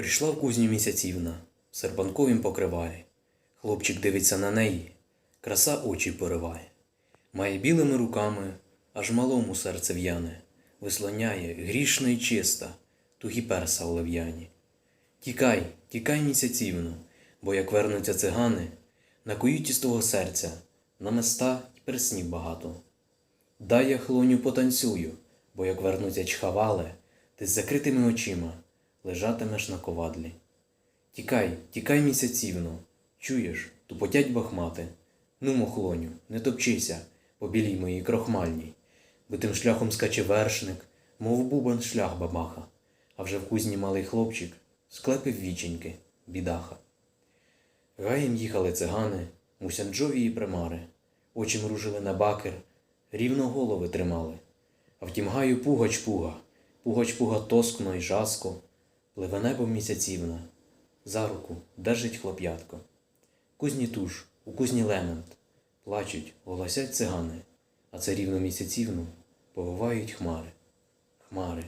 Прийшла в кузню місяцівна, в серпанковім покриває. Хлопчик дивиться на неї, краса очі пориває. Має білими руками, аж малому серце в'яне, вислоняє грішно й чиста, тугі перса олив'яні. Тікай, тікай місяцівно, бо як вернуться цигани, накують із того серця, на места й перснів багато. Дай я хлоню потанцюю, бо як вернуться чхавали, ти з закритими очима лежатимеш на ковадлі. Тікай, тікай місяцівно, чуєш, тупотять бахмати. Ну, мохлоню, не топчися, по білій моїй крохмальній, бо тим шляхом скаче вершник, мов бубан шлях бабаха, а вже в кузні малий хлопчик склепив віченьки, бідаха. Гаєм їхали цигани, мусянджові і примари, очі мружили на бакер, рівно голови тримали. А втім гаю пугач пуга, пугач пуга тоскно й жаско, пливе небо місяцівне, за руку держить хлоп'ятко. Кузні туш, у кузні лемент, плачуть, голосять цигани, а царівну місяцівну повивають хмари, хмари.